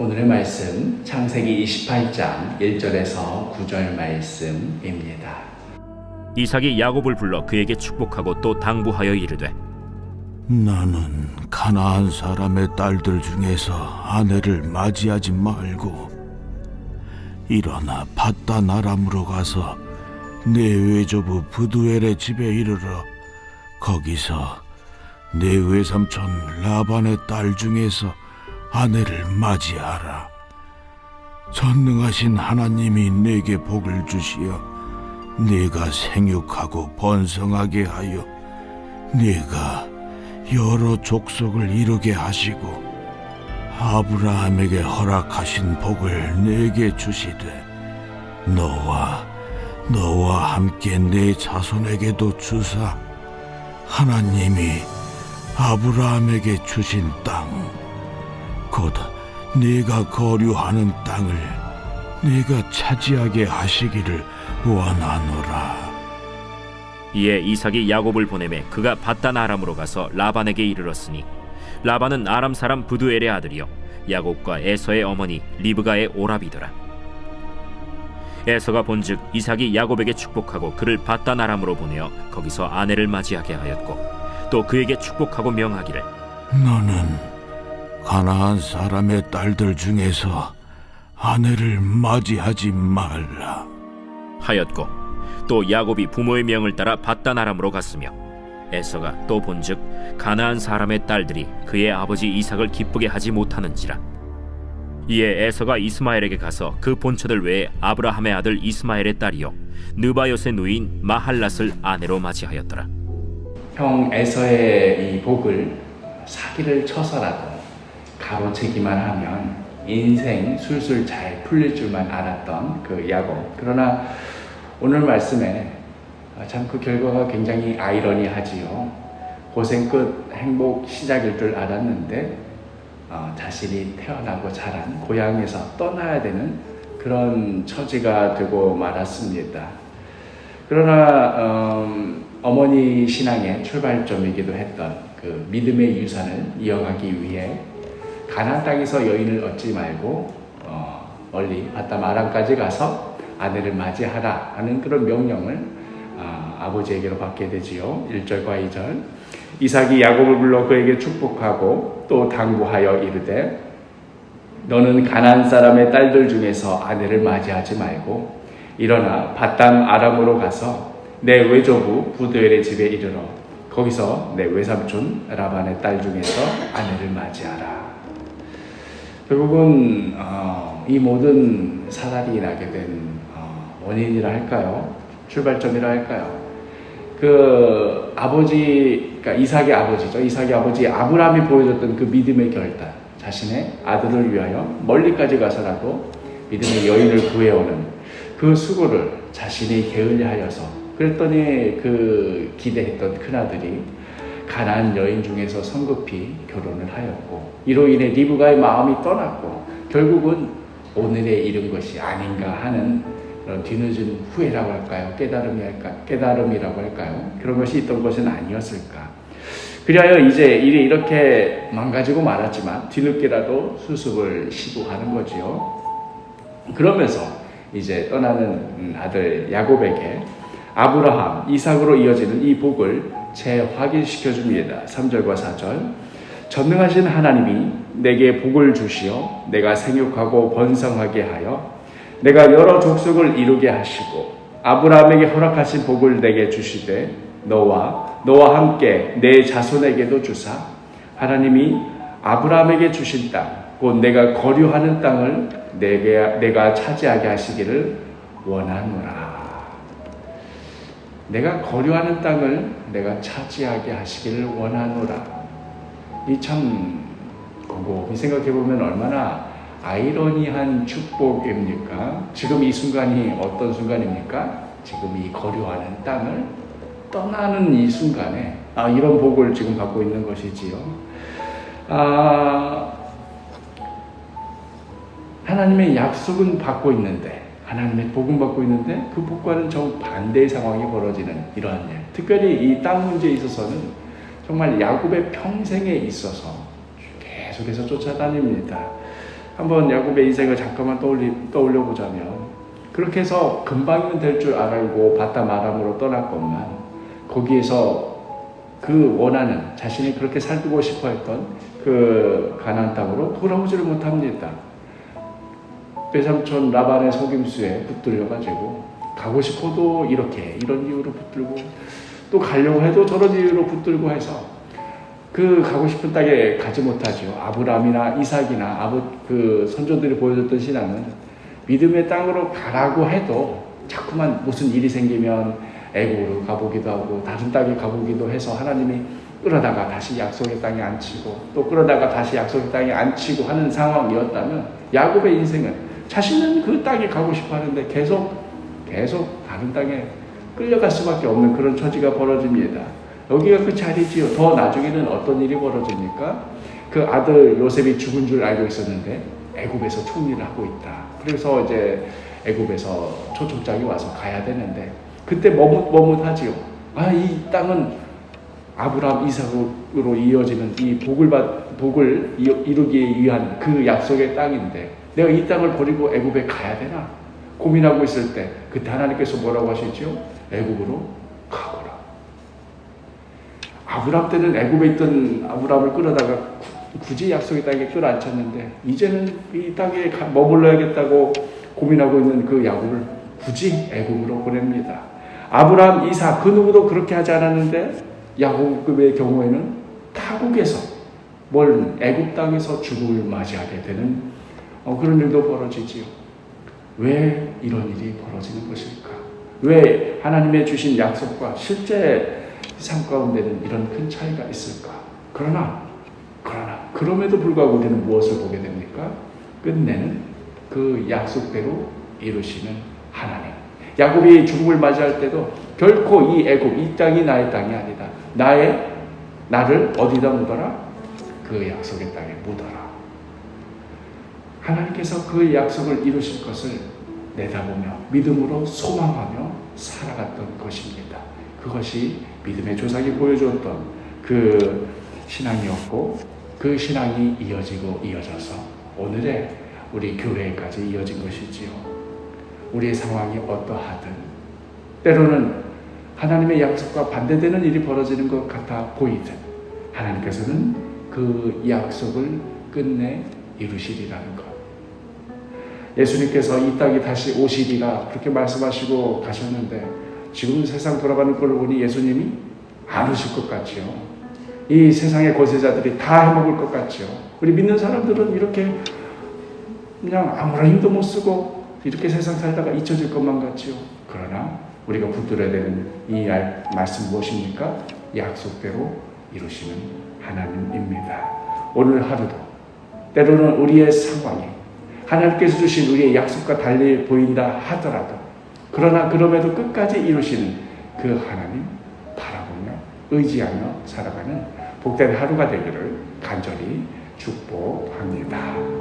오늘의 말씀 창세기 28장 1절에서 9절 말씀입니다. 이삭이 야곱을 불러 그에게 축복하고 또 당부하여 이르되 나는 가나안 사람의 딸들 중에서 아내를 맞이하지 말고 일어나 바단 아람으로 가서 내 외조부 부두엘의 집에 이르러 거기서 내 외삼촌 라반의 딸 중에서 아내를 맞이하라. 전능하신 하나님이 내게 복을 주시어 네가 생육하고 번성하게 하여 네가 여러 족속을 이루게 하시고 아브라함에게 허락하신 복을 내게 주시되 너와 너와 함께 내 자손에게도 주사 하나님이 아브라함에게 주신 땅 곧 네가 거류하는 땅을 네가 차지하게 하시기를 원하노라. 이에 이삭이 야곱을 보내매 그가 바단 아람으로 가서 라반에게 이르렀으니 라반은 아람 사람 부두엘의 아들이요 야곱과 에서의 어머니 리브가의 오라비더라 에서가 본즉 이삭이 야곱에게 축복하고 그를 바단 아람으로 보내어 거기서 아내를 맞이하게 하였고 또 그에게 축복하고 명하기를 너는 가나안 사람의 딸들 중에서 아내를 맞이하지 말라. 하였고 또 야곱이 부모의 명을 따라 바단 아람으로 갔으며 에서가 또 본즉 가나안 사람의 딸들이 그의 아버지 이삭을 기쁘게 하지 못하는지라 이에 에서가 이스마엘에게 가서 그 본처들 외에 아브라함의 아들 이스마엘의 딸이요 느바요의 누인 마할랏을 아내로 맞이하였더라 형 에서의 이 복을 사기를 쳐서라도 가로채기만 하면 인생 술술 잘 풀릴 줄만 알았던 그 야곱. 그러나 오늘 말씀에 참 그 결과가 굉장히 아이러니하지요. 고생 끝 행복 시작일 줄 알았는데 어, 자신이 태어나고 자란 고향에서 떠나야 되는 그런 처지가 되고 말았습니다. 그러나 음, 어머니 신앙의 출발점이기도 했던 그 믿음의 유산을 이어가기 위해 가나안 땅에서 여인을 얻지 말고 어, 멀리 바다 마람까지 가서 아내를 맞이하라 하는 그런 명령을 아, 아버지에게로 받게 되지요. 1절과 2절. 이삭이 야곱을 불러 그에게 축복하고 또 당부하여 이르되 너는 가나안 사람의 딸들 중에서 아내를 맞이하지 말고 일어나 바단 아람으로 가서 내 외조부 부드엘의 집에 이르러 거기서 내 외삼촌 라반의 딸 중에서 아내를 맞이하라. 결국은 어, 이 모든 사달이 나게 된 어, 원인이라 할까요? 출발점이라 할까요? 그 아버지, 그러니까 이삭의 아버지죠. 이삭의 아버지 아브라함이 보여줬던 그 믿음의 결단, 자신의 아들을 위하여 멀리까지 가서라도 믿음의 여인을 구해오는 그 수고를 자신이 게을리하여서 그랬더니 그 기대했던 큰아들이 가난한 여인 중에서 성급히 결혼을 하였고 이로 인해 리브가의 마음이 떠났고 결국은 오늘에 이른 것이 아닌가 하는 그런 뒤늦은 후회라고 할까요? 깨달음이 할까? 깨달음이라고 할까요? 그런 것이 있던 것은 아니었을까? 그리하여 이제 일이 이렇게 망가지고 말았지만 뒤늦게라도 수습을 시도하는 거지요. 그러면서 이제 떠나는 아들 야곱에게 아브라함, 이삭으로 이어지는 이 복을 재확인시켜 줍니다. 3절과 4절. 전능하신 하나님이 내게 복을 주시어 내가 생육하고 번성하게 하여 내가 여러 족속을 이루게 하시고 아브라함에게 허락하신 복을 내게 주시되 너와 너와 함께 내 자손에게도 주사 하나님이 아브라함에게 주신 땅 곧 내가 거류하는 땅을 내게 내가 차지하게 하시기를 원하노라. 내가 거류하는 땅을 내가 차지하게 하시기를 원하노라. 이 참 곰곰이 생각해 보면 얼마나 아이러니한 축복입니까? 지금 이 순간이 어떤 순간입니까? 지금 이 거류하는 땅을 떠나는 이 순간에 아, 이런 복을 지금 받고 있는 것이지요. 아, 하나님의 약속은 받고 있는데 하나님의 복음 받고 있는데 그 복과는 정 반대의 상황이 벌어지는 이러한 일. 특별히 이 땅 문제에 있어서는 정말 야곱의 평생에 있어서 계속해서 쫓아다닙니다. 한번 야곱의 인생을 잠깐만 떠올리, 떠올려 보자면 그렇게 해서 금방이면 될 줄 알고 바다 마람으로 떠났건만 거기에서 그 원하는 자신이 그렇게 살고 싶어 했던 그 가나안 땅으로 돌아오지를 못합니다. 배삼촌 라반의 속임수에 붙들려가지고 가고 싶어도 이렇게 이런 이유로 붙들고 또 가려고 해도 저런 이유로 붙들고 해서 그 가고 싶은 땅에 가지 못하죠. 아브라함이나 이삭이나 아버 그 선조들이 보여줬던 신앙은 믿음의 땅으로 가라고 해도 자꾸만 무슨 일이 생기면 애국으로 가보기도 하고 다른 땅에 가보기도 해서 하나님이 끌어다가 다시 약속의 땅에 앉히고 또 끌어다가 다시 약속의 땅에 앉히고 하는 상황이었다면 야곱의 인생은 자신은 그 땅에 가고 싶어 하는데 계속 계속 다른 땅에 끌려갈 수밖에 없는 그런 처지가 벌어집니다. 여기가 그 자리지요. 더 나중에는 어떤 일이 벌어집니까? 그 아들 요셉이 죽은 줄 알고 있었는데 애굽에서 총리를 하고 있다. 그래서 이제 애굽에서 초청장이 와서 가야 되는데 그때 머뭇머뭇하지요. 아, 이 땅은 아브라함 이삭으로 이어지는 이 복을 받 복을 이- 이루기 위한 그 약속의 땅인데 내가 이 땅을 버리고 애굽에 가야 되나 고민하고 있을 때 그때 하나님께서 뭐라고 하시죠? 애굽으로 가거라. 아브라함 때는 애굽에 있던 아브라함을 끌어다가 구- 굳이 약속의 땅에 끌어안쳤는데 이제는 이 땅에 가- 머물러야겠다고 고민하고 있는 그 야곱을 굳이 애굽으로 보냅니다. 아브라함, 이삭 그 누구도 그렇게 하지 않았는데 야곱의 경우에는 타국에서 멀 애굽 땅에서 죽음을 맞이하게 되는 어, 그런 일도 벌어지지요. 왜 이런 일이 벌어지는 것일까? 왜 하나님의 주신 약속과 실제 삶 가운데는 이런 큰 차이가 있을까? 그러나, 그러나, 그럼에도 불구하고 우리는 무엇을 보게 됩니까? 끝내는 그 약속대로 이루시는 하나님. 야곱이 죽음을 맞이할 때도 결코 이 애굽, 이 땅이 나의 땅이 아니다. 나의, 나를 어디다 묻어라? 그 약속의 땅에 묻어라. 하나님께서 그 약속을 이루실 것을 내다보며 믿음으로 소망하며 살아갔던 것입니다. 그것이 믿음의 조상이 보여주었던 그 신앙이었고 그 신앙이 이어지고 이어져서 오늘의 우리 교회까지 이어진 것이지요. 우리의 상황이 어떠하든 때로는 하나님의 약속과 반대되는 일이 벌어지는 것 같아 보이든 하나님께서는 그 약속을 끝내 이루시리라는 것. 예수님께서 이 땅에 다시 오시리라 그렇게 말씀하시고 가셨는데 지금 세상 돌아가는 걸 보니 예수님이 안 오실 것 같지요. 이 세상의 권세자들이 다 해먹을 것 같지요. 우리 믿는 사람들은 이렇게 그냥 아무런 힘도 못 쓰고 이렇게 세상 살다가 잊혀질 것만 같지요. 그러나 우리가 붙들어야 되는 이 알- 말씀 무엇입니까? 약속대로 이루시는 하나님입니다. 오늘 하루도 때로는 우리의 상황이 하나님께서 주신 우리의 약속과 달리 보인다 하더라도 그러나 그럼에도 끝까지 이루시는 그 하나님 바라보며 의지하며 살아가는 복된 하루가 되기를 간절히 축복합니다.